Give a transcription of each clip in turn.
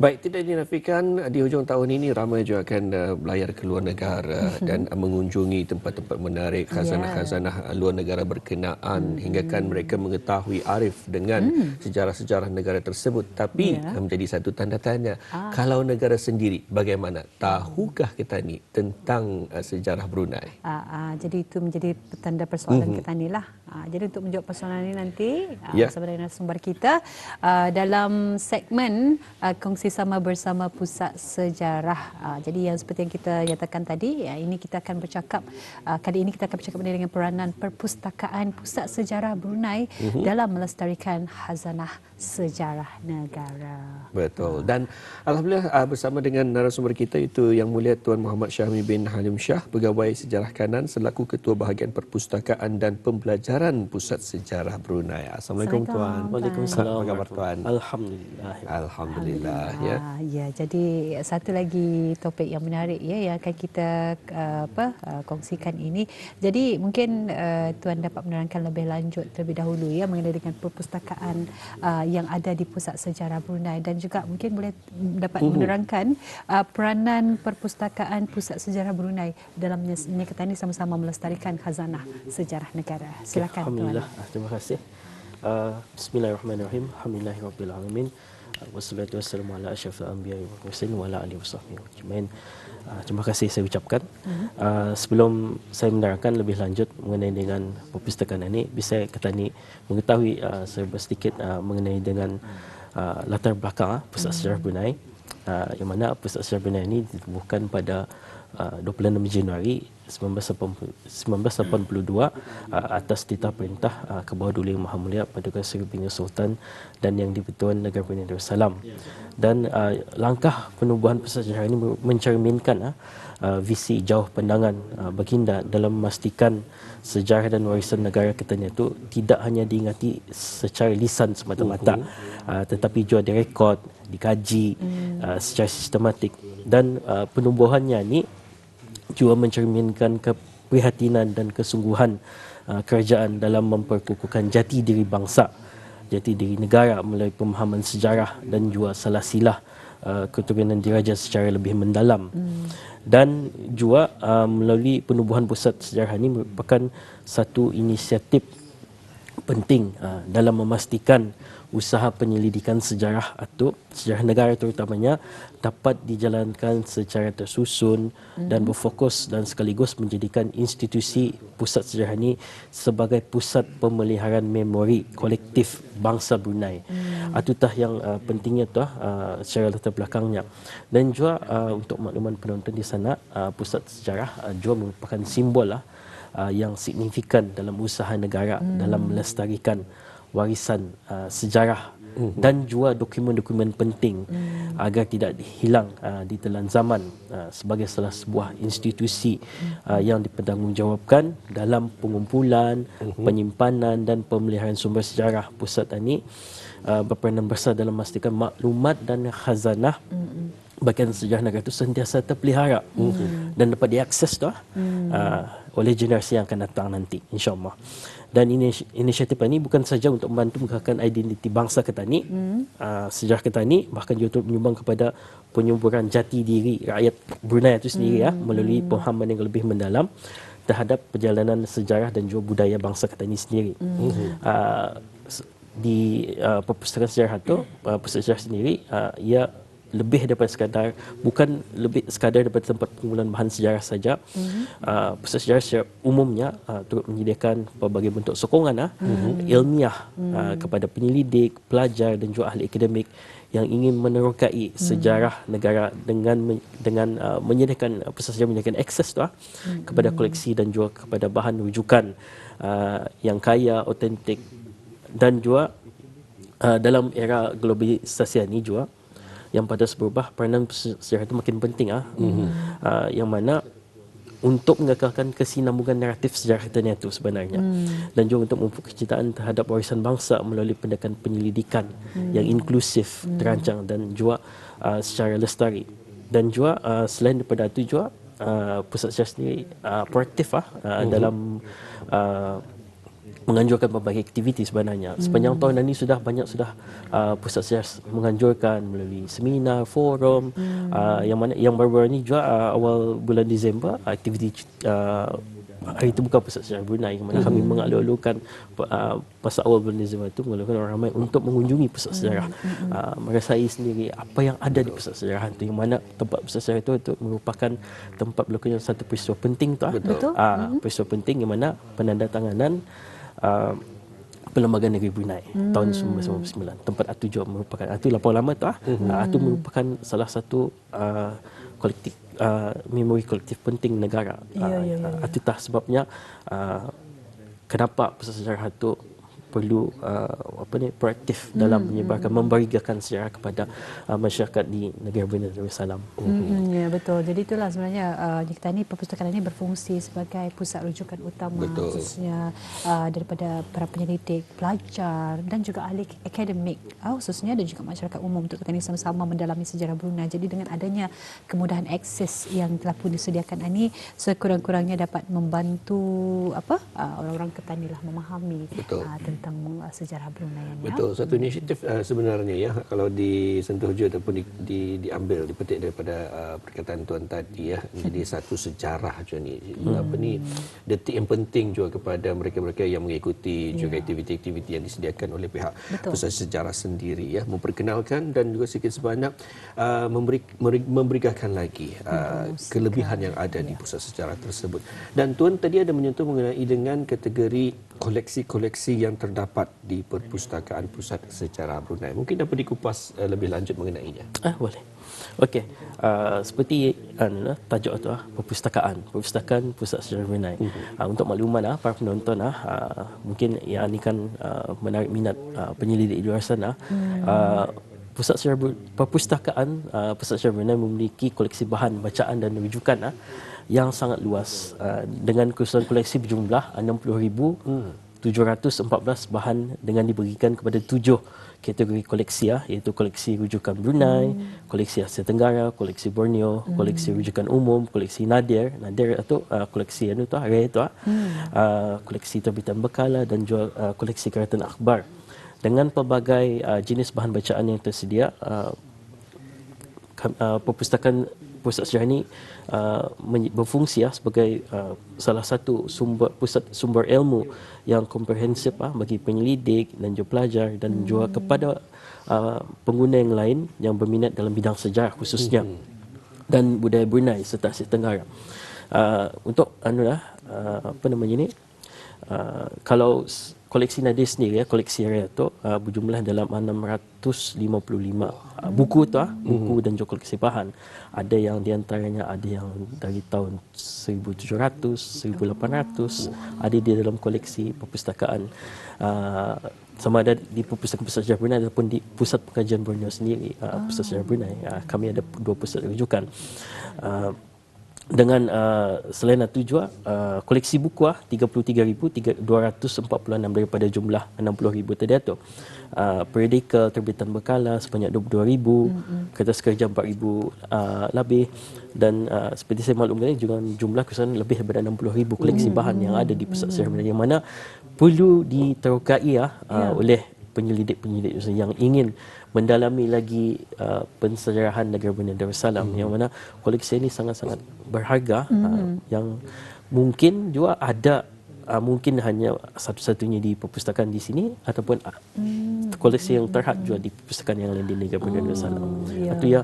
Baik, tidak dinafikan di hujung tahun ini ramai juga akan uh, berlayar ke luar negara mm-hmm. dan uh, mengunjungi tempat-tempat menarik khazanah-khazanah yeah. luar negara berkenaan mm-hmm. hingga kan mereka mengetahui arif dengan mm. sejarah-sejarah negara tersebut. Tapi yeah. menjadi satu tanda tanya, ah. kalau negara sendiri bagaimana? Tahukah kita ni tentang uh, sejarah Brunei? Ah, ah, jadi itu menjadi tanda persoalan mm-hmm. kita ni lah. Ah, jadi untuk menjawab persoalan ini nanti ah, yeah. bersama dengan sumber kita ah, dalam segmen ah, kongsi bersama bersama Pusat Sejarah. Uh, jadi yang seperti yang kita nyatakan tadi, ya, ini kita akan bercakap uh, kali ini kita akan bercakap dengan peranan Perpustakaan Pusat Sejarah Brunei uh-huh. dalam melestarikan hazanah sejarah negara. Betul. Dan alhamdulillah uh, bersama dengan narasumber kita itu yang mulia Tuan Muhammad Syahmi bin Halim Shah, Pegawai Sejarah Kanan selaku Ketua Bahagian Perpustakaan dan Pembelajaran Pusat Sejarah Brunei. Assalamualaikum Tuan. Waalaikumsalam. Apa khabar Tuan? Alhamdulillah. Alhamdulillah. Ya. ya, jadi satu lagi topik yang menarik ya yang akan kita uh, apa uh, kongsikan ini. Jadi mungkin uh, Tuan dapat menerangkan lebih lanjut terlebih dahulu ya mengenai dengan perpustakaan uh, yang ada di Pusat Sejarah Brunei dan juga mungkin boleh dapat uh-huh. menerangkan uh, peranan perpustakaan Pusat Sejarah Brunei dalam menyekatan ini sama-sama melestarikan khazanah sejarah negara. Silakan Alhamdulillah. Tuan. Terima kasih. Uh, Bismillahirrahmanirrahim. Alhamdulillahirabbil Wassalatu wassalamu ala asyrafil anbiya wal mursalin wa ala alihi wasahbihi ajmain. Uh, terima kasih saya ucapkan. Uh, sebelum saya menerangkan lebih lanjut mengenai dengan perpustakaan ini, bisa kata ni mengetahui uh, sedikit uh, mengenai dengan uh, latar belakang uh, Pusat Sejarah Brunei. Uh, yang mana Pusat Sejarah Brunei ini ditubuhkan pada uh, 26 Januari 1982 uh, atas titah perintah uh, ke bawah Duli Maha Mulia Paduka Seri Bingga Sultan dan yang di-Pertuan Negara Brunei Darussalam. Dan uh, langkah penubuhan pusat sejarah ini mencerminkan uh, uh, visi jauh pandangan uh, baginda dalam memastikan sejarah dan warisan negara kita itu tidak hanya diingati secara lisan semata-mata uh, tetapi juga direkod, dikaji uh, secara sistematik. Dan uh, penubuhannya ini juga mencerminkan keprihatinan dan kesungguhan uh, kerajaan dalam memperkukuhkan jati diri bangsa, jati diri negara melalui pemahaman sejarah dan juga salah silah uh, keturunan diraja secara lebih mendalam. Hmm. Dan juga uh, melalui penubuhan pusat sejarah ini merupakan satu inisiatif penting uh, dalam memastikan usaha penyelidikan sejarah atau sejarah negara terutamanya dapat dijalankan secara tersusun mm-hmm. dan berfokus dan sekaligus menjadikan institusi pusat sejarah ini sebagai pusat pemeliharaan memori kolektif bangsa Brunei. Mm. Atutah yang uh, pentingnya tu uh, secara latar belakangnya. Dan juga uh, untuk makluman penonton di sana uh, pusat sejarah uh, juga merupakan simbol lah uh, yang signifikan dalam usaha negara mm. dalam melestarikan warisan uh, sejarah uh-huh. dan juga dokumen-dokumen penting uh-huh. agar tidak hilang uh, di telan zaman uh, sebagai salah sebuah institusi uh-huh. uh, yang dipertanggungjawabkan dalam pengumpulan, uh-huh. penyimpanan dan pemeliharaan sumber sejarah pusat ini uh, berperanan besar dalam memastikan maklumat dan khazanah uh-huh. Bagian sejarah negara itu sentiasa terpelihara uh-huh. dan dapat diakses tu uh-huh. uh, oleh generasi yang akan datang nanti insyaallah dan inisiatif ini bukan saja untuk membantu menggerakkan identiti bangsa Ketani, hmm. uh, sejarah Ketani, bahkan juga untuk menyumbang kepada penyuburan jati diri rakyat Brunei itu sendiri ya, hmm. ya, melalui pemahaman yang lebih mendalam terhadap perjalanan sejarah dan juga budaya bangsa Ketani sendiri. Hmm. Uh, di uh, perpustakaan sejarah itu, uh, perpustakaan sejarah sendiri, uh, ia lebih daripada sekadar bukan lebih sekadar daripada tempat pengumpulan bahan sejarah saja mm-hmm. uh, pusat sejarah secara umumnya uh, turut menyediakan pelbagai bentuk sokongan uh, mm-hmm. ilmiah mm-hmm. uh, kepada penyelidik pelajar dan juga ahli akademik yang ingin menerokai mm-hmm. sejarah negara dengan dengan uh, menyediakan pusat sejarah menyediakan akses tu uh, mm-hmm. kepada koleksi dan juga kepada bahan rujukan uh, yang kaya autentik dan juga uh, dalam era globalisasi ini juga yang pada berubah peranan sejarah itu makin penting ah mm-hmm. uh, yang mana untuk mengekalkan kesinambungan naratif sejarah kita itu sebenarnya mm. dan juga untuk memupuk kecintaan terhadap warisan bangsa melalui pendekatan penyelidikan mm. yang inklusif mm. terancang dan juga uh, secara lestari dan juga uh, selain daripada itu juga uh, pusat sejarah sendiri uh, proaktif ah uh, mm-hmm. dalam uh, menganjurkan berbagai aktiviti sebenarnya. Sepanjang hmm. tahun ini sudah banyak sudah uh, pusat sejarah menganjurkan melalui seminar, forum hmm. uh, yang mana yang baru-baru ini juga uh, awal bulan Disember aktiviti uh, hari itu bukan pusat sejarah Brunei yang mana hmm. kami mengalu-alukan uh, pasal awal bulan Disember itu mengalu orang ramai untuk mengunjungi pusat sejarah hmm. uh, merasai sendiri apa yang ada di pusat sejarah itu yang mana tempat pusat sejarah itu, itu merupakan tempat berlakunya satu peristiwa penting tu ah. Betul. Uh, hmm. peristiwa penting yang mana penandatanganan uh, Perlembagaan Negeri Brunei hmm. tahun 1999 tempat Atu juga merupakan Atu lapor lama tu ah hmm. Atu merupakan salah satu uh, kolektif uh, memori kolektif penting negara ya, uh, ya, ya. Atu tah sebabnya uh, kenapa pusat sejarah itu perlu uh, apa ni proaktif dalam hmm, menyebarkan hmm. memberikan sejarah kepada uh, masyarakat di negara Brunei Darussalam. Hmm, ya betul. Jadi itulah sebenarnya uh, kita ni perpustakaan ini berfungsi sebagai pusat rujukan utama betul. khususnya uh, daripada para penyelidik, pelajar dan juga ahli akademik uh, khususnya dan juga masyarakat umum untuk kami sama-sama mendalami sejarah Brunei. Jadi dengan adanya kemudahan akses yang telah pun disediakan ini sekurang-kurangnya dapat membantu apa uh, orang-orang ketani lah memahami uh, tentang tentang uh, sejarah Brunei ya. Betul. Satu inisiatif uh, sebenarnya ya kalau disentuh juga ataupun di, di, diambil dipetik daripada uh, perkataan tuan tadi ya menjadi satu sejarah juga ni. Hmm. Apa ni detik yang penting juga kepada mereka-mereka yang mengikuti ya. juga aktiviti-aktiviti yang disediakan oleh pihak Betul. pusat sejarah sendiri ya memperkenalkan dan juga sedikit sebanyak uh, memberi, memberikan lagi uh, kelebihan yang ada ya. di pusat sejarah tersebut. Dan tuan tadi ada menyentuh mengenai dengan kategori koleksi-koleksi yang terdapat di perpustakaan pusat secara Brunei. Mungkin dapat dikupas uh, lebih lanjut mengenainya. Ah, boleh. Okey, uh, seperti uh, tajuk itu uh, perpustakaan, perpustakaan pusat sejarah Brunei. Uh, untuk makluman uh, para penonton uh, uh, mungkin yang ini kan uh, menarik minat uh, penyelidik di luar sana. Hmm. Uh, Pusat Sejarah Perpustakaan uh, Pusat Sejarah Brunei memiliki koleksi bahan bacaan dan rujukan uh, yang sangat luas uh, dengan keseluruhan koleksi berjumlah 60,714 bahan dengan diberikan kepada tujuh kategori koleksi ya iaitu koleksi rujukan Brunei, hmm. koleksi Asia Tenggara, koleksi Borneo, hmm. koleksi rujukan umum, koleksi Nadir, Nadir itu uh, koleksi anu tu rare tu uh, hmm. uh, koleksi terbitan Bekala dan juga uh, koleksi keratan akhbar. Dengan pelbagai uh, jenis bahan bacaan yang tersedia uh, uh, perpustakaan pusat sejarah ini uh, berfungsi ya sebagai uh, salah satu sumber pusat sumber ilmu yang komprehensif uh, bagi penyelidik dan juga pelajar dan hmm. juga kepada uh, pengguna yang lain yang berminat dalam bidang sejarah khususnya hmm. dan budaya Brunei serta Asia Tenggara. Uh, untuk anu lah uh, apa namanya ni uh, kalau koleksi Nadir sendiri ya koleksi rare tu uh, berjumlah dalam 655 uh, buku tu uh, buku hmm. dan juga koleksi bahan ada yang diantaranya ada yang dari tahun 1700 1800 ada di dalam koleksi perpustakaan. Uh, sama ada di pusat sejarah Brunei ataupun di pusat pengkajian Borneo sendiri uh, pusat sejarah Brunei. Uh, kami ada dua pusat rujukan. Uh, dengan uh, selain itu juga uh, koleksi buku ah 33246 daripada jumlah 60000 tadi tu. Uh, periodical terbitan berkala sebanyak 22000, mm-hmm. kertas kerja 4000 uh, lebih dan uh, seperti saya maklumkan juga jumlah kesan lebih daripada 60000 koleksi mm-hmm. bahan yang ada di pusat mm-hmm. yang mana perlu diterokai ah uh, yeah. oleh penyelidik-penyelidik yang ingin mendalami lagi uh, pensejarahan negara Brunei Darussalam mm-hmm. yang mana koleksi ini sangat-sangat berharga mm-hmm. uh, yang mungkin juga ada uh, mungkin hanya satu-satunya di perpustakaan di sini ataupun uh, mm-hmm. koleksi yang terhad juga di perpustakaan yang lain di negara Brunei Darussalam. Oh, yeah. Itu ya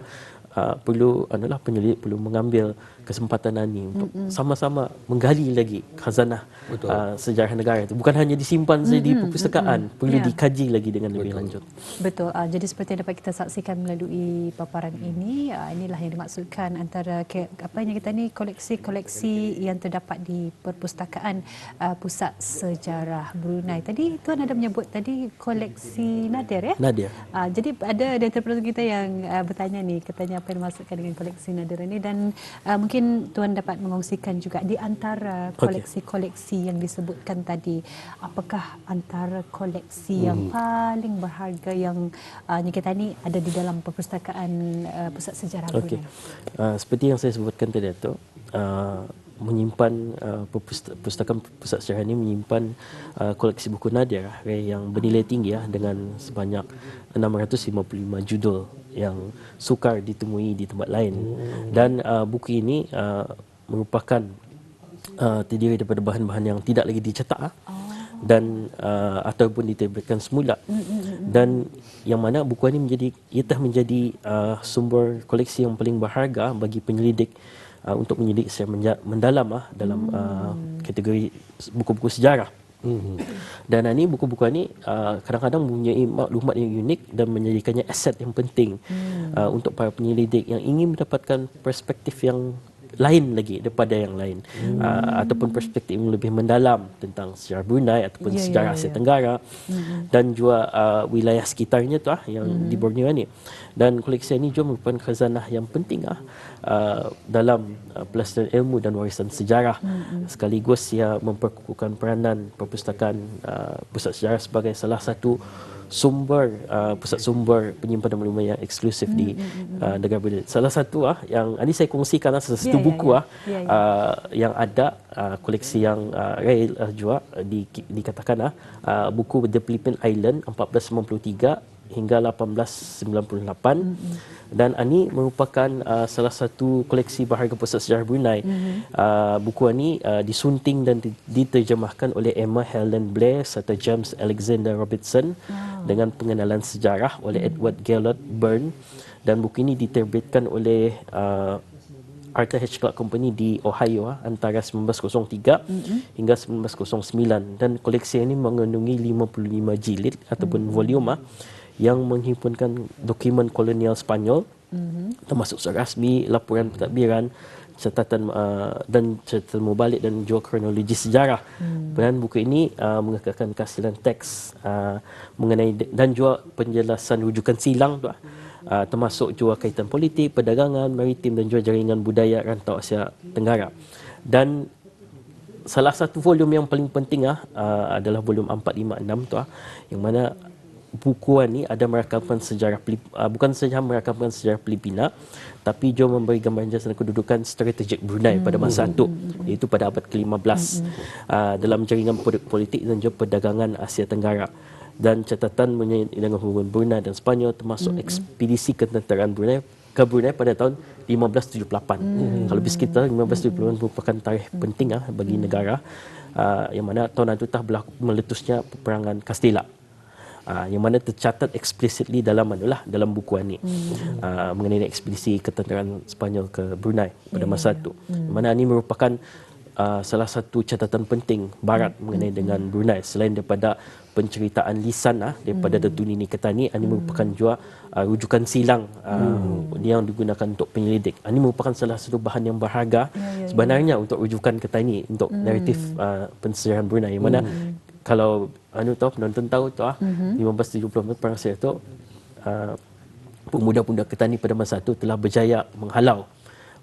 uh, perlu adalah penyelidik perlu mengambil kesempatan ini untuk mm-hmm. sama-sama menggali lagi khazanah uh, sejarah negara itu bukan hanya disimpan saja mm-hmm. di perpustakaan mm-hmm. perlu yeah. dikaji lagi dengan lebih Betul. lanjut Betul uh, jadi seperti yang dapat kita saksikan melalui paparan ini uh, inilah yang dimaksudkan antara ke, apa yang kita ni koleksi-koleksi yang terdapat di perpustakaan uh, pusat sejarah Brunei tadi tuan ada menyebut tadi koleksi nadir ya nadir uh, jadi ada ada penonton kita yang uh, bertanya ni katanya apa yang dimaksudkan dengan koleksi nadir ini dan uh, mungkin tuan dapat mengongsikan juga di antara koleksi-koleksi yang disebutkan tadi apakah antara koleksi hmm. yang paling berharga yang uh, kita ni ada di dalam perpustakaan uh, pusat sejarah okay. Uh, seperti yang saya sebutkan tadi tu uh, menyimpan uh, perpustakaan pusat sejarah ini menyimpan uh, koleksi buku nadir yang bernilai tinggi ya dengan sebanyak 655 judul yang sukar ditemui di tempat lain dan uh, buku ini uh, merupakan uh, terdiri daripada bahan-bahan yang tidak lagi dicetak oh. dan uh, ataupun diterbitkan semula dan yang mana buku ini menjadi ia telah menjadi uh, sumber koleksi yang paling berharga bagi penyelidik uh, untuk menyelidik secara mendalam uh, dalam uh, kategori buku-buku sejarah. Mm-hmm. Dan ini buku-buku ini uh, kadang-kadang mempunyai maklumat yang unik dan menjadikannya aset yang penting mm. uh, untuk para penyelidik yang ingin mendapatkan perspektif yang lain lagi daripada yang lain hmm. uh, ataupun perspektif yang lebih mendalam tentang sejarah Brunei ataupun yeah, sejarah yeah, Asia yeah. Tenggara hmm. dan juga uh, wilayah sekitarnya tu ah yang hmm. di Borneo ni dan koleksi ini juga merupakan khazanah yang penting ah uh, dalam uh, pelestarian ilmu dan warisan sejarah hmm. sekaligus ia memperkukuhkan peranan perpustakaan uh, pusat sejarah sebagai salah satu sumber uh, pusat sumber penyimpanan maklumat yang eksklusif mm, di hmm, hmm, hmm. uh, negara Brunei. Salah satu ah yang ini saya kongsikan lah, salah satu yeah, ya, buku yeah, ah yeah. yeah, yeah. uh, yang ada uh, koleksi yang uh, rare uh, juga di, dikatakan ah uh, buku The Philippine Island 1493 hingga 1898 mm-hmm dan ini merupakan uh, salah satu koleksi berharga pusat sejarah Brunei. Mm-hmm. Uh, buku ini uh, disunting dan diterjemahkan oleh Emma Helen Blair serta James Alexander Robertson wow. Dengan pengenalan sejarah oleh mm-hmm. Edward Gellert Byrne dan buku ini diterbitkan oleh uh, Arthur H. Clarke Company di Ohio uh, antara 1903 mm-hmm. hingga 1909 dan koleksi ini mengandungi 55 jilid ataupun mm-hmm. volume uh, yang menghimpunkan dokumen kolonial Spanyol mm-hmm. termasuk surat rasmi, laporan pentadbiran, catatan uh, dan catatan mubalik dan juga kronologi sejarah. Mm. Dan buku ini uh, mengekalkan kasihan teks uh, mengenai dan juga penjelasan rujukan silang tu uh, termasuk juga kaitan politik, perdagangan, maritim dan juga jaringan budaya rantau Asia Tenggara. Dan salah satu volume yang paling penting uh, adalah volume 456 tu uh, yang mana bukuan ni ada merakamkan sejarah uh, bukan saja merakamkan sejarah Filipina tapi juga memberi gambaran jasa kedudukan strategik Brunei pada masa itu hmm. iaitu pada abad ke-15 hmm. uh, dalam jaringan politik dan juga perdagangan Asia Tenggara dan catatan mengenai dengan hubungan Brunei dan Sepanyol termasuk hmm. ekspedisi ketenteraan Brunei ke Brunei pada tahun 1578. Hmm. Kalau lebih sekitar 1578 merupakan tarikh penting ah bagi negara uh, yang mana tahun itu telah berlaku meletusnya peperangan Kastila uh, yang mana tercatat explicitly dalam manulah dalam buku ini hmm. uh, mengenai ekspedisi ketenteraan Sepanyol ke Brunei pada ya, masa ya, itu. Hmm. Mana ini merupakan uh, salah satu catatan penting Barat hmm. mengenai hmm. dengan Brunei selain daripada penceritaan lisan ah daripada hmm. Datuk Nini Ketani ini hmm. merupakan juga uh, rujukan silang uh, hmm. yang digunakan untuk penyelidik. Ini merupakan salah satu bahan yang berharga ya, ya, sebenarnya ya. untuk rujukan Ketani untuk hmm. naratif uh, pensejarahan Brunei yang mana hmm kalau anu tahu penonton tahu tu ah mm-hmm. 1570 perang saya tu uh, pemuda-pemuda Ketani pada masa itu telah berjaya menghalau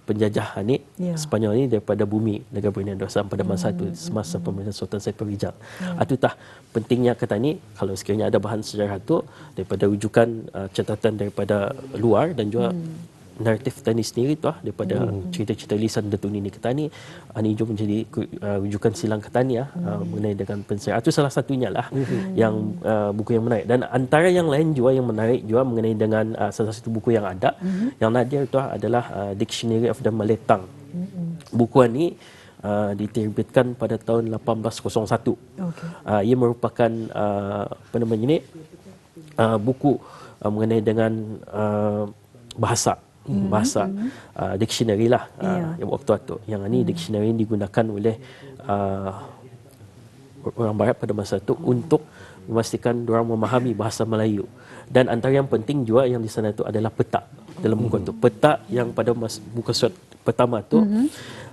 penjajah ni yeah. Sepanyol ni daripada bumi negara Brunei Darussalam pada masa itu mm-hmm. semasa pemerintahan Sultan Saiful Rijal. Yeah. Itu tah pentingnya Ketani kalau sekiranya ada bahan sejarah tu daripada rujukan uh, catatan daripada luar dan juga mm naratif Tani sendiri tu lah daripada hmm. cerita-cerita lisan Datuk Nini Ketani ini juga menjadi uh, rujukan silang Ketani lah, hmm. uh, mengenai dengan pensera itu salah satunya lah hmm. yang uh, buku yang menarik dan antara yang lain juga yang menarik juga mengenai dengan uh, salah satu buku yang ada hmm. yang nadir itu adalah uh, Dictionary of the Malay hmm. buku ini Uh, diterbitkan pada tahun 1801. Okay. Uh, ia merupakan uh, apa namanya ini uh, buku uh, mengenai dengan uh, bahasa mm-hmm. bahasa mm-hmm. Uh, dictionary lah uh, yeah. waktu itu. Yang ini mm. dictionary digunakan oleh uh, orang barat pada masa itu mm. untuk memastikan orang memahami bahasa Melayu. Dan antara yang penting juga yang di sana itu adalah peta dalam buku itu. Mm-hmm. Peta yang pada mas, buku surat pertama itu mm-hmm.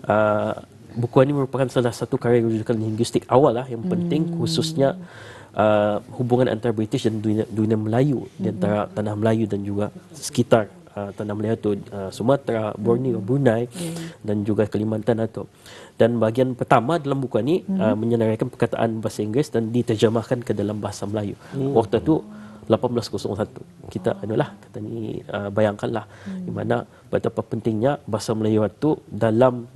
uh, buku ini merupakan salah satu karya rujukan linguistik awal lah yang penting mm-hmm. khususnya uh, hubungan antara British dan dunia, dunia Melayu mm-hmm. di antara tanah Melayu dan juga sekitar uh, tanah Melayu tu uh, Sumatera, Borneo, hmm. Brunei hmm. dan juga Kalimantan atau dan bahagian pertama dalam buku ini hmm. uh, menyenaraikan perkataan bahasa Inggeris dan diterjemahkan ke dalam bahasa Melayu. Hmm. Waktu itu 1801 kita anulah kata ni uh, bayangkanlah hmm. di mana betapa pentingnya bahasa Melayu itu dalam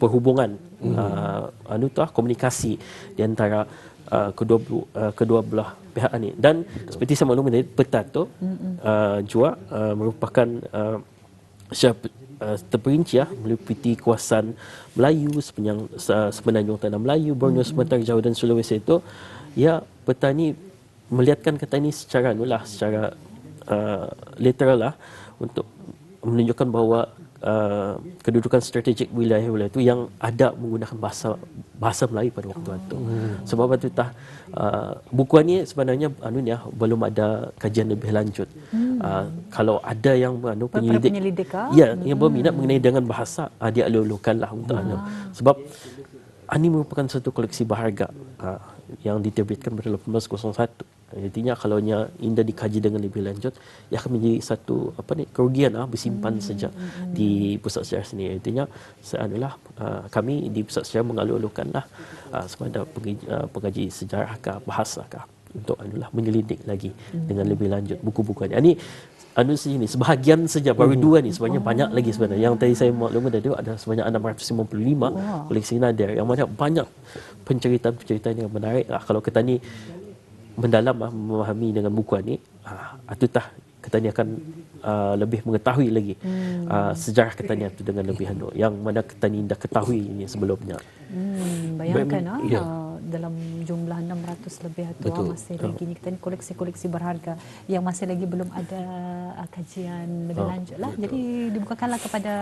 perhubungan hmm. uh, anu tu ah, komunikasi di antara uh, kedua uh, kedua belah pihak ini dan seperti saya maklum tadi peta tu uh, juga uh, merupakan uh, secara uh, terperinci ya meliputi kawasan Melayu sepanjang uh, semenanjung tanah Melayu Borneo. Sumatera Jauh dan Sulawesi itu. Ya peta ini melihatkan kata ini secara nulah secara uh, literal lah untuk menunjukkan bahawa uh, kedudukan strategik wilayah-wilayah itu yang ada menggunakan bahasa bahasa Melayu pada waktu itu. Hmm. Sebab itu tah uh, buku ini sebenarnya anu ya belum ada kajian lebih lanjut. Hmm. Uh, kalau ada yang anu penyelidik, penyelidik ya hmm. yang berminat mengenai dengan bahasa uh, dia alulukanlah untuk hmm. anu. Sebab ini merupakan satu koleksi berharga uh, yang diterbitkan pada 1801 Artinya kalau nya indah dikaji dengan lebih lanjut, ia akan menjadi satu apa ni kerugian ah bersimpan hmm. saja hmm. di pusat sejarah sini. Artinya seanulah uh, kami di pusat sejarah mengalu-alukanlah uh, semada pengaji, uh, pengaji sejarah ke bahasa ke untuk anulah menyelidik lagi hmm. dengan lebih lanjut buku-bukunya. Ini anu sini sebahagian saja baru hmm. dua ni sebenarnya oh. banyak lagi sebenarnya. Yang tadi saya maklum tadi ada sebanyak 655 wow. koleksi nadir yang banyak banyak penceritaan-penceritaan yang menarik. Ah, kalau kita ni mendalam ah, memahami dengan buku ini, ah, atutah Ketania akan uh, lebih mengetahui lagi hmm. uh, sejarah Ketania itu dengan lebih anu yang mana Ketania dah ketahui ini sebelumnya. Hmm, bayangkan ah ya. dalam jumlah 600 lebih itu ah, masih lagi ni kita ni koleksi-koleksi berharga yang masih lagi belum ada uh, kajian lebih oh, lanjut lah. Betul. Jadi dibukakanlah kepada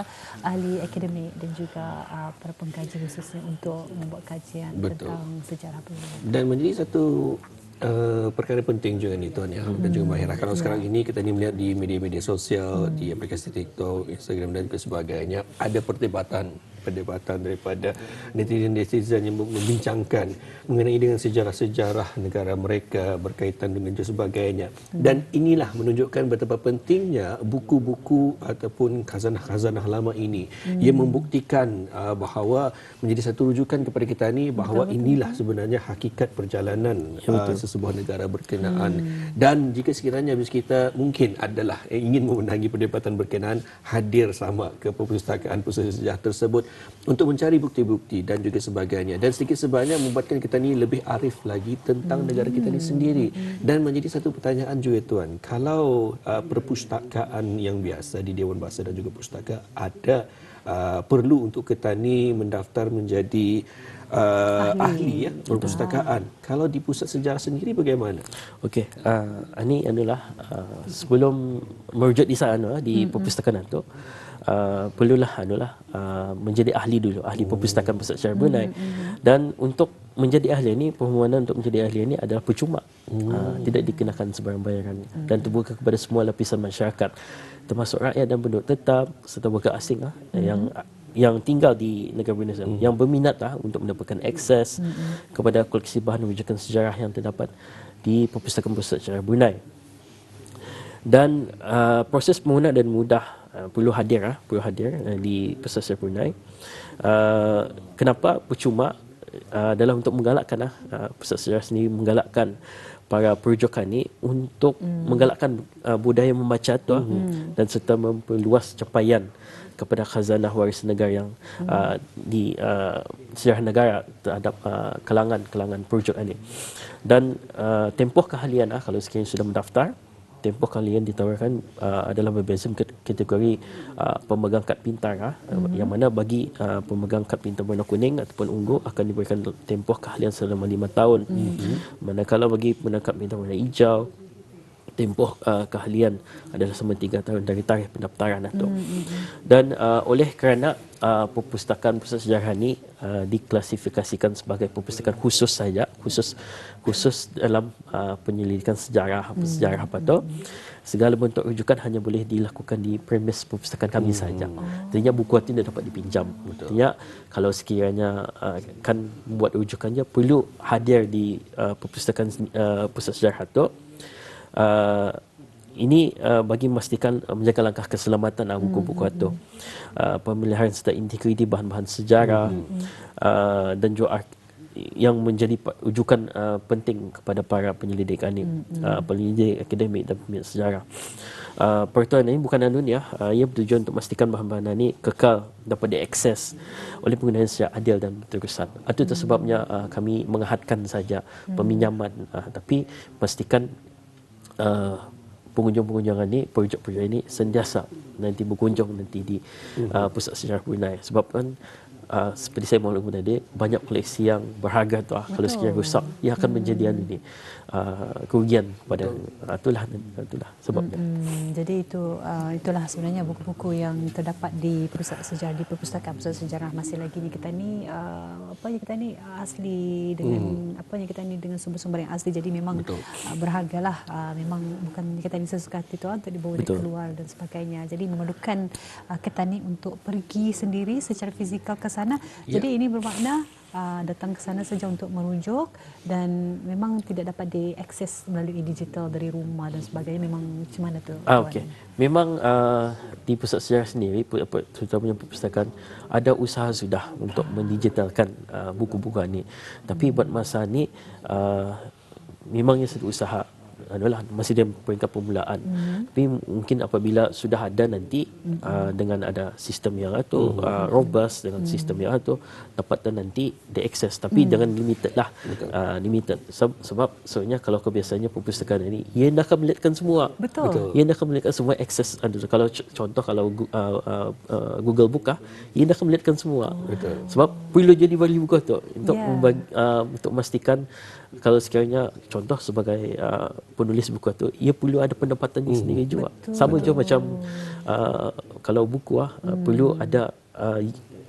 ahli akademik dan juga uh, para pengkaji khususnya untuk membuat kajian betul. tentang sejarah pengguna. Dan menjadi satu Uh, perkara penting juga ni tuan ya hmm. dan juga Mahira kalau yeah. sekarang ini kita ni melihat di media-media sosial hmm. di aplikasi TikTok, Instagram dan sebagainya ada perdebatan perdebatan daripada netizen-netizen yang membincangkan mengenai dengan sejarah-sejarah negara mereka berkaitan dengan dan sebagainya. Dan inilah menunjukkan betapa pentingnya buku-buku ataupun khazanah-khazanah lama ini hmm. yang membuktikan uh, bahawa menjadi satu rujukan kepada kita ini bahawa betul, inilah sebenarnya hakikat perjalanan ya, uh, sesebuah negara berkenaan. Hmm. Dan jika sekiranya habis kita mungkin adalah ingin memenangi perdebatan berkenaan hadir sama ke perpustakaan pusat sejarah tersebut untuk mencari bukti-bukti dan juga sebagainya dan sedikit sebanyak membuatkan kita ni lebih arif lagi tentang hmm. negara kita ni sendiri dan menjadi satu pertanyaan juga tuan kalau uh, perpustakaan yang biasa di Dewan Bahasa dan juga Pustaka ada uh, perlu untuk kita ni mendaftar menjadi uh, ahli. ahli ya perpustakaan Betul. kalau di pusat sejarah sendiri bagaimana okey uh, ini adalah uh, sebelum merujuk di sana di hmm, hmm. perpustakaan itu uh, perlulah anulah uh, menjadi ahli dulu ahli oh. perpustakaan pusat sejarah Brunei mm-hmm. dan untuk menjadi ahli ini permohonan untuk menjadi ahli ini adalah percuma mm. uh, tidak dikenakan sebarang bayaran mm. dan terbuka kepada semua lapisan masyarakat termasuk rakyat dan penduduk tetap serta warga asing uh, mm. yang yang tinggal di negara Brunei mm. yang berminat uh, untuk mendapatkan akses mm. kepada koleksi bahan rujukan sejarah yang terdapat di perpustakaan pusat sejarah Brunei dan uh, proses permohonan dan mudah Uh, perlu hadir ah perlu hadir uh, di Pesisir Brunei. Uh, kenapa percuma uh, adalah untuk menggalakkan ah uh, pusat sejarah sendiri menggalakkan para perujukan ini untuk mm. menggalakkan uh, budaya membaca tu mm. dan serta memperluas capaian kepada khazanah waris negara yang mm. uh, di uh, sejarah negara terhadap uh, kalangan-kalangan perujukan ini. Dan uh, tempoh keahlian uh, kalau sekiranya sudah mendaftar tempoh kalian ditawarkan uh, adalah berbeza kategori uh, pemegang kad pintar uh, mm-hmm. yang mana bagi uh, pemegang kad pintar warna kuning ataupun ungu akan diberikan tempoh keahlian selama lima tahun mm-hmm. manakala bagi pemegang kad pintar warna hijau tempoh uh, keahlian adalah selama tiga tahun dari tarikh pendaftaran itu. Mm-hmm. Dan uh, oleh kerana uh, perpustakaan pusat sejarah ini uh, diklasifikasikan sebagai perpustakaan khusus saja, khusus khusus dalam uh, penyelidikan sejarah mm-hmm. sejarah apa tu. Segala bentuk rujukan hanya boleh dilakukan di premis perpustakaan kami mm-hmm. saja. Artinya buku itu tidak dapat dipinjam. Artinya kalau sekiranya uh, kan buat rujukannya perlu hadir di uh, perpustakaan uh, pusat sejarah itu uh, ini uh, bagi memastikan uh, menjaga langkah keselamatan uh, buku-buku itu uh, pemeliharaan serta integriti bahan-bahan sejarah uh, dan juga yang menjadi rujukan uh, penting kepada para penyelidik ini, mm-hmm. uh, penyelidik akademik dan penyelidik sejarah. Uh, pertuan ini bukan anunia, uh, ia bertujuan untuk memastikan bahan-bahan ini kekal dapat diakses oleh pengguna secara adil dan berterusan. Itu sebabnya uh, kami mengahadkan saja peminjaman, uh, tapi pastikan uh, pengunjung-pengunjung ini, projek-projek ini sentiasa nanti berkunjung nanti di uh, pusat sejarah Brunei. Sebab kan uh, seperti saya maklum tadi banyak koleksi yang berharga tu uh, kalau sekiranya rusak ia akan menjadi hmm. ini uh, kerugian pada uh, itulah itulah sebabnya. Hmm, jadi itu uh, itulah sebenarnya buku-buku yang terdapat di pusat sejarah di perpustakaan pusat sejarah masih lagi ni kita ni uh, apa yang kita ni asli dengan hmm. apa yang kita ni dengan sumber-sumber yang asli jadi memang uh, berhargalah uh, memang bukan kita ni sesuka itu uh, untuk dibawa Betul. keluar dan sebagainya. Jadi memerlukan uh, kita ni untuk pergi sendiri secara fizikal ke sana. Ya. Jadi ini bermakna uh, datang ke sana saja untuk merujuk dan memang tidak dapat diakses melalui digital dari rumah dan sebagainya memang macam mana tu? Ah okey. Memang uh, di pusat sejarah sendiri terutamanya perpustakaan ada usaha sudah untuk mendigitalkan uh, buku-buku ini. Tapi buat masa ni uh, memangnya satu usaha adalah masih dalam peringkat permulaan. Mm-hmm. Tapi mungkin apabila sudah ada nanti mm-hmm. uh, dengan ada sistem yang itu mm-hmm. uh, robust dengan mm-hmm. sistem yang itu dapat nanti diakses tapi mm-hmm. jangan limited lah. Uh, limited sebab, sebab sebenarnya kalau kebiasaannya perpustakaan ini ia nak akan melihatkan semua. Betul. Betul. Ia nak akan melihatkan semua akses kalau contoh kalau uh, uh, uh, Google buka ia nak akan melihatkan semua. Betul. Sebab perlu jadi bagi buku tu untuk yeah. membagi, uh, untuk memastikan kalau sekiranya contoh sebagai uh, penulis buku itu ia perlu ada pendapatannya hmm. sendiri juga betul, sama betul. je macam uh, kalau buku ah uh, hmm. perlu ada uh,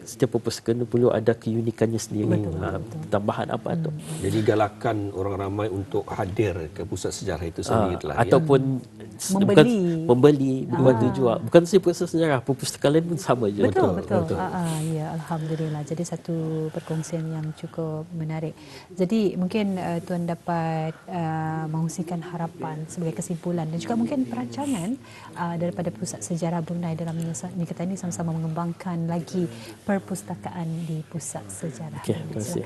setiap perpustakaan perlu ada keunikannya sendiri betul, uh, betul. tambahan apa hmm. tu jadi galakan orang ramai untuk hadir ke pusat sejarah itu sendiri uh, lah ataupun ya? membeli bukan membeli bukan ah. juga bukan saja pusat sejarah perpustakaan lain pun sama je betul betul, betul. Ah, ah, ya alhamdulillah jadi satu perkongsian yang cukup menarik jadi mungkin uh, tuan dapat uh, mengungsikan harapan sebagai kesimpulan dan juga mungkin perancangan uh, daripada pusat sejarah Brunei dalam ini kita ini sama-sama mengembangkan lagi perpustakaan di pusat sejarah. Okay, terima kasih.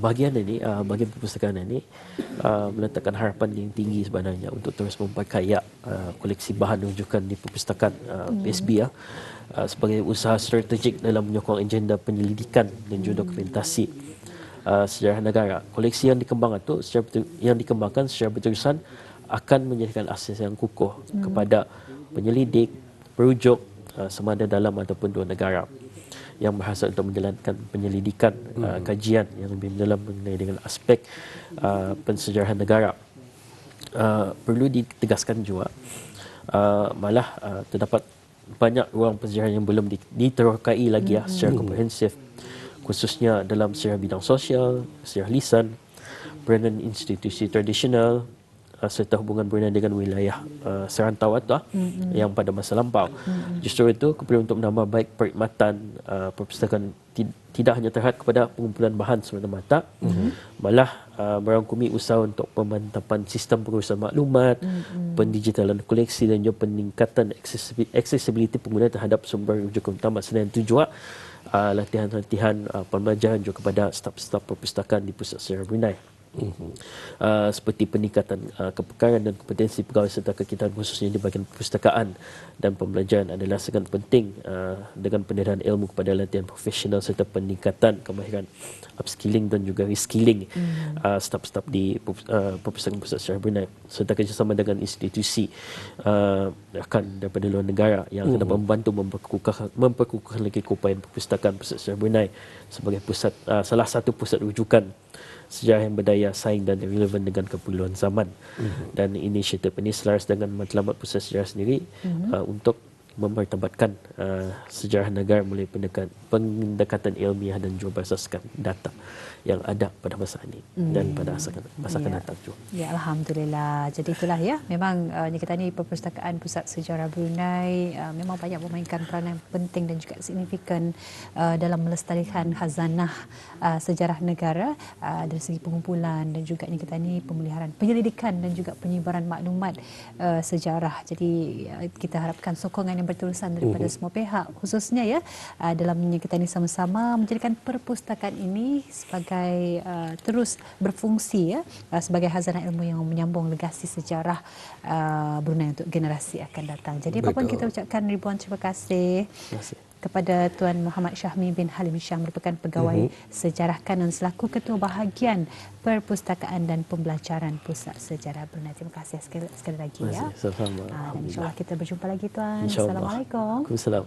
Bahagian ini uh, bahagian perpustakaan ini uh, meletakkan harapan yang tinggi sebenarnya untuk terus memperkaya uh, koleksi bahan rujukan di perpustakaan uh, PSB ya uh, sebagai usaha strategik dalam menyokong agenda penyelidikan dan juga dokumentasi uh, sejarah negara. Koleksi yang dikembangkan itu secara betul, yang dikembangkan secara berterusan akan menjadikan akses yang kukuh hmm. kepada penyelidik perujuk uh, sama ada dalam ataupun dua negara yang berhasil untuk menjalankan penyelidikan hmm. uh, kajian yang lebih mendalam mengenai dengan aspek uh, pensejarahan negara. Uh, perlu ditegaskan juga uh, malah uh, terdapat banyak ruang pensejarahan yang belum diterokai lagi ya, secara hmm. komprehensif khususnya dalam sejarah bidang sosial, sejarah lisan, peranan institusi tradisional, uh, serta hubungan Brunei dengan wilayah uh, serantau itu mm-hmm. yang pada masa lampau. Mm-hmm. Justru itu keperluan untuk menambah baik perkhidmatan uh, perpustakaan ti- tidak hanya terhad kepada pengumpulan bahan semata-mata, mm-hmm. malah uh, merangkumi usaha untuk pemantapan sistem pengurusan maklumat, mm-hmm. pendigitalan koleksi dan juga peningkatan accessibility pengguna terhadap sumber rujukan utama. Selain itu juga uh, latihan-latihan uh, pembelajaran juga kepada staf-staf perpustakaan di Pusat Sejarah Brunei. Mm-hmm. Uh, seperti peningkatan uh, kepekaran dan kompetensi pegawai serta kekitaan khususnya di bahagian perpustakaan dan pembelajaran adalah sangat penting uh, dengan pendidikan ilmu kepada latihan profesional serta peningkatan kemahiran upskilling dan juga reskilling mm-hmm. uh, staf-staf di uh, perpustakaan pusat sejarah Brunei serta kerjasama dengan institusi uh, akan daripada luar negara yang akan mm-hmm. membantu memperkukuhkan, memperkukuhkan lagi keupayaan perpustakaan pusat sejarah Brunei sebagai pusat uh, salah satu pusat rujukan sejarah yang berdaya saing dan relevan dengan keperluan zaman. Mm-hmm. Dan inisiatif ini selaras dengan Matlamat Pusat Sejarah sendiri mm-hmm. uh, untuk memertabatkan uh, sejarah negara melalui pendekatan ilmiah dan juga berasaskan data yang ada pada masa ini hmm. dan pada masa, masa ya. akan datang juga. Ya, Alhamdulillah. Jadi itulah ya. Memang uh, kita ni Perpustakaan Pusat Sejarah Brunei uh, memang banyak memainkan peranan penting dan juga signifikan uh, dalam melestarikan khazanah uh, sejarah negara uh, dari segi pengumpulan dan juga ini kita ni pemeliharaan penyelidikan dan juga penyebaran maklumat uh, sejarah. Jadi uh, kita harapkan sokongan yang berterusan daripada uh-huh. semua pihak khususnya ya uh, dalam kita ini sama-sama menjadikan perpustakaan ini sebagai uh, terus berfungsi ya uh, sebagai hazanah ilmu yang menyambung legasi sejarah uh, Brunei untuk generasi akan datang. Jadi Betul. kita ucapkan ribuan terima kasih. Terima kasih kepada Tuan Muhammad Syahmi bin Halim Syam merupakan pegawai uh-huh. sejarah kanan selaku ketua bahagian perpustakaan dan pembelajaran pusat sejarah Brunei. Terima kasih sekali, sekali lagi ya. Sama-sama. Uh, dan insyaallah kita berjumpa lagi tuan. Assalamualaikum. Waalaikumsalam.